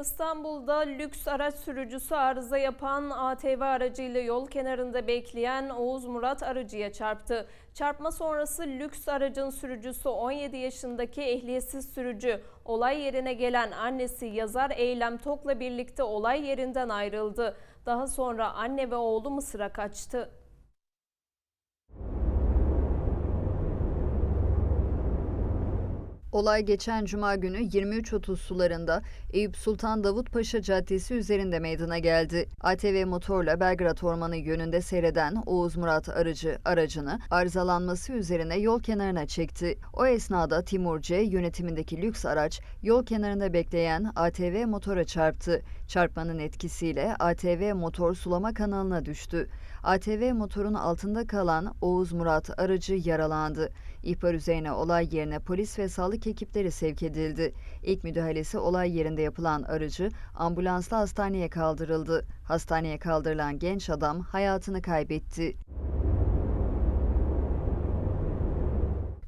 İstanbul'da lüks araç sürücüsü arıza yapan ATV aracıyla yol kenarında bekleyen Oğuz Murat Arıcı'ya çarptı. Çarpma sonrası lüks aracın sürücüsü 17 yaşındaki ehliyetsiz sürücü olay yerine gelen annesi Yazar Eylem Tok'la birlikte olay yerinden ayrıldı. Daha sonra anne ve oğlu Mısır'a kaçtı. Olay geçen cuma günü 23.30 sularında Eyüp Sultan Davut Paşa Caddesi üzerinde meydana geldi. ATV motorla Belgrad Ormanı yönünde seyreden Oğuz Murat Arıcı aracını arızalanması üzerine yol kenarına çekti. O esnada Timur C yönetimindeki lüks araç yol kenarında bekleyen ATV motora çarptı. Çarpmanın etkisiyle ATV motor sulama kanalına düştü. ATV motorun altında kalan Oğuz Murat Arıcı yaralandı. İhbar üzerine olay yerine polis ve sağlık ekipleri sevk edildi. İlk müdahalesi olay yerinde yapılan arıcı ambulansla hastaneye kaldırıldı. Hastaneye kaldırılan genç adam hayatını kaybetti.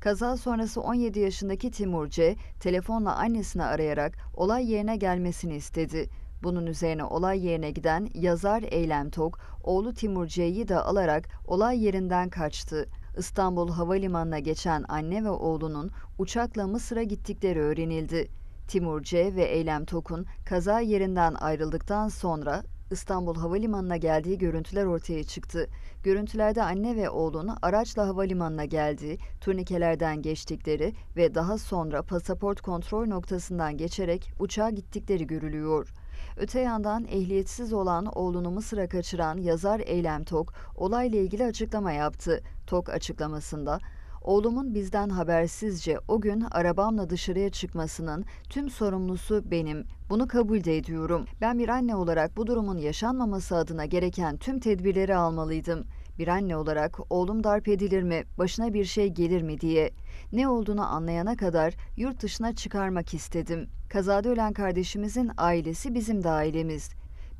Kaza sonrası 17 yaşındaki Timur C. telefonla annesini arayarak olay yerine gelmesini istedi. Bunun üzerine olay yerine giden yazar Eylem Tok, oğlu Timur C'yi de alarak olay yerinden kaçtı. İstanbul Havalimanı'na geçen anne ve oğlunun uçakla Mısır'a gittikleri öğrenildi. Timur C ve Eylem Tok'un kaza yerinden ayrıldıktan sonra İstanbul Havalimanı'na geldiği görüntüler ortaya çıktı. Görüntülerde anne ve oğlun araçla havalimanına geldiği, turnikelerden geçtikleri ve daha sonra pasaport kontrol noktasından geçerek uçağa gittikleri görülüyor. Öte yandan ehliyetsiz olan oğlunu Mısır'a kaçıran yazar Eylem Tok olayla ilgili açıklama yaptı. Tok açıklamasında Oğlumun bizden habersizce o gün arabamla dışarıya çıkmasının tüm sorumlusu benim. Bunu kabul de ediyorum. Ben bir anne olarak bu durumun yaşanmaması adına gereken tüm tedbirleri almalıydım. Bir anne olarak oğlum darp edilir mi, başına bir şey gelir mi diye. Ne olduğunu anlayana kadar yurt dışına çıkarmak istedim. Kazada ölen kardeşimizin ailesi bizim de ailemiz.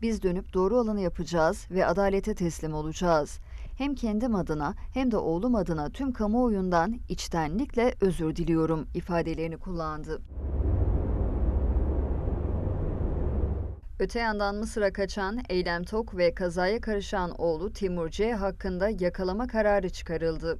Biz dönüp doğru olanı yapacağız ve adalete teslim olacağız. Hem kendim adına hem de oğlum adına tüm kamuoyundan içtenlikle özür diliyorum ifadelerini kullandı. Öte yandan Mısır'a kaçan Eylem Tok ve kazaya karışan oğlu Timur C hakkında yakalama kararı çıkarıldı.